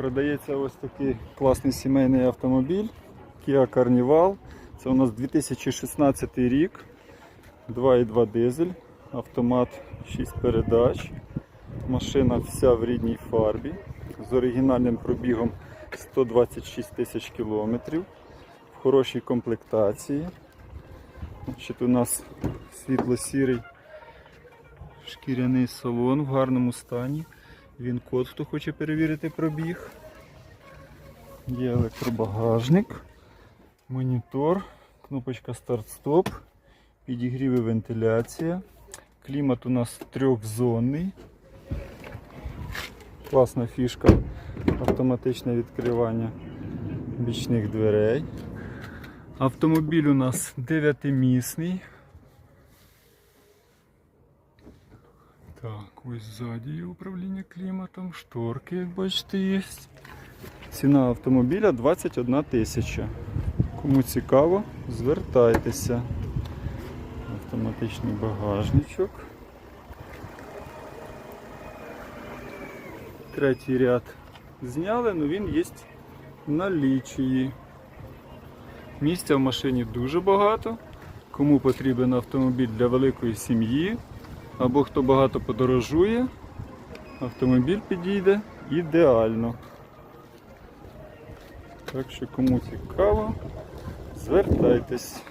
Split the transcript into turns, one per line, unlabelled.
Продається ось такий класний сімейний автомобіль Kia Carnival. Це у нас 2016 рік. 2,2 дизель, автомат 6 передач. Машина вся в рідній фарбі з оригінальним пробігом 126 тисяч кілометрів. В хорошій комплектації. Значить, у нас світло-сірий шкіряний салон в гарному стані. Він код, хто хоче перевірити пробіг. Є електробагажник, монітор, кнопочка старт-стоп, підігрів і вентиляція. Клімат у нас трьохзонний. Класна фішка, автоматичне відкривання бічних дверей. Автомобіль у нас дев'ятимісний. Так, ось ззаді є управління кліматом, шторки, як бачите, є. Ціна автомобіля 21 тисяча. Кому цікаво, звертайтеся. Автоматичний багажничок. Третій ряд зняли, але він є в налічії. Місця в машині дуже багато. Кому потрібен автомобіль для великої сім'ї, або хто багато подорожує, автомобіль підійде ідеально. Так що кому цікаво, звертайтесь.